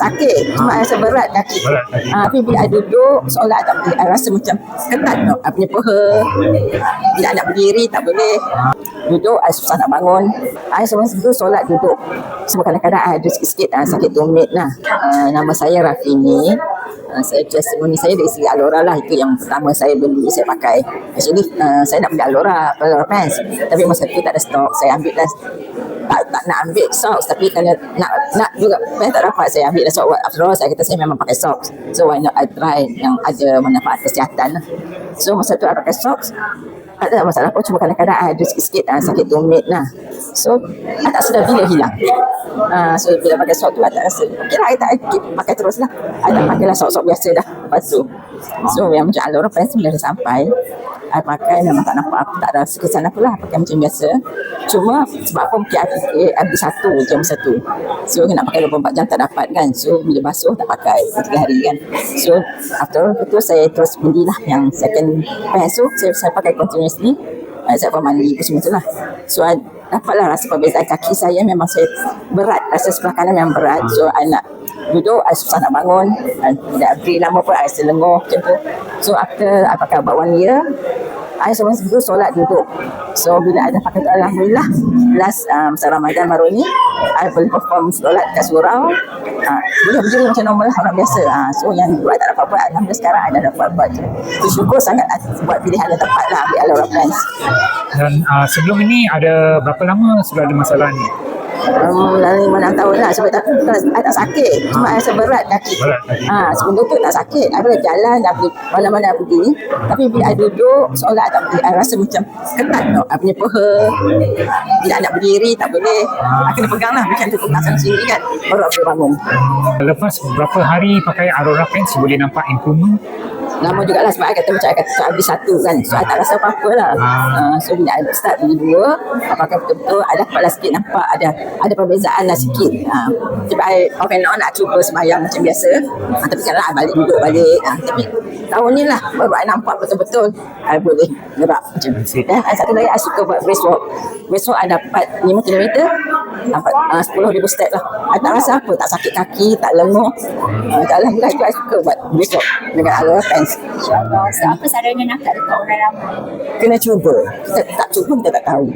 sakit. Cuma rasa berat kaki. Berat kaki. Ah, tapi bila I duduk, solat tak boleh. I rasa macam ketat tau. I punya peha. Bila nak berdiri, tak boleh. Duduk, I susah nak bangun. I semasa tu solat duduk. Sebab kadang-kadang I ada sikit-sikit ah, sakit tumit lah. Ah, nama saya Rafini. Uh, saya testimoni saya dari segi Alora lah itu yang pertama saya beli saya pakai. Actually uh, saya nak beli Alora Alora pants tapi masa tu tak ada stok saya ambil dah. Tak, tak nak ambil socks tapi kalau nak nak juga pants tak dapat saya ambil dah socks. After all saya kata saya memang pakai socks. So why not I try yang ada manfaat kesihatan lah. So masa tu I pakai socks. Tak ada masalah pun cuma kadang-kadang ada sikit-sikit uh, sakit tumit lah. So I tak sedar bila hilang uh, so bila pakai sok tu I tak rasa. Ok lah I tak keep pakai terus lah. I tak pakai lah sok-sok biasa dah lepas tu. So yang macam Alora Pants bila dah sampai I pakai memang tak nampak apa tak ada kesan apa lah pakai macam biasa. Cuma sebab apa mungkin I I beli satu je masa tu so nak pakai 24 jam tak dapat kan. So bila basuh tak pakai 3 hari kan. So after itu saya terus belilah yang second pants tu saya, saya pakai continuously. Saya pun mandi apa semua tu lah. So I dapatlah rasa perbezaan kaki saya. Memang saya berat rasa sebelah kanan memang berat. So I nak duduk I susah nak bangun. I tidak beri lama pun I rasa macam tu. So after I pakai about one year I semasa tu solat duduk. So bila ada pakai Alhamdulillah last um, masa Ramadan baru ni I boleh perform solat kat surau. Uh, boleh berdiri macam normal lah orang biasa. Uh, so yang buat tak dapat buat Alhamdulillah sekarang I dah dapat buat bersyukur sangat I buat pilihan yang tepat lah ambil Plans Dan uh, sebelum ini ada berapa lama sudah ada masalah ni? Um, dalam lima enam tahun lah sebab tak, I tak sakit. Cuma I rasa berat kaki. Ha, sebelum tu tak sakit. I boleh jalan dah boleh mana-mana pergi. Tapi bila I duduk solat tak boleh. I rasa macam ketat tau. I punya peha. Bila nak berdiri tak boleh. I kena pegang lah macam tu. Pegang sana sini kan. Baru boleh bangun. Lepas berapa hari pakai Aurora Pants boleh nampak improvement? Lama jugalah sebab I kata macam I kata so, beli satu kan. So I tak rasa apa-apa lah. Uh, so bila I start beli dua I pakai betul-betul I dapat lah sikit nampak ada ada perbezaan lah sikit. Uh, sebab I off and on nak cuba sembahyang macam biasa. Uh, tapi sekarang I balik duduk balik. Uh, tapi tahun ni lah baru I nampak betul-betul I boleh gerak macam tu dan I satu lagi I suka buat brisk walk brisk walk I dapat 5 km dapat uh, 10 ribu step lah I tak rasa apa tak sakit kaki tak lenguh uh, Alhamdulillah itu I suka buat brisk walk dengan Alora Pants InsyaAllah. So, apa sarannya nak kat dekat orang ramai? kena cuba. Kita tak cuba kita tak tahu.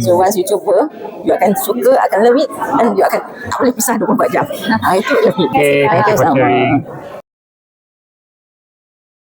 So once you cuba, you akan suka, akan love it dan you akan tak boleh pisah 24 jam. Ha, itu je. Okay, Terima kasih terima kasih. sama.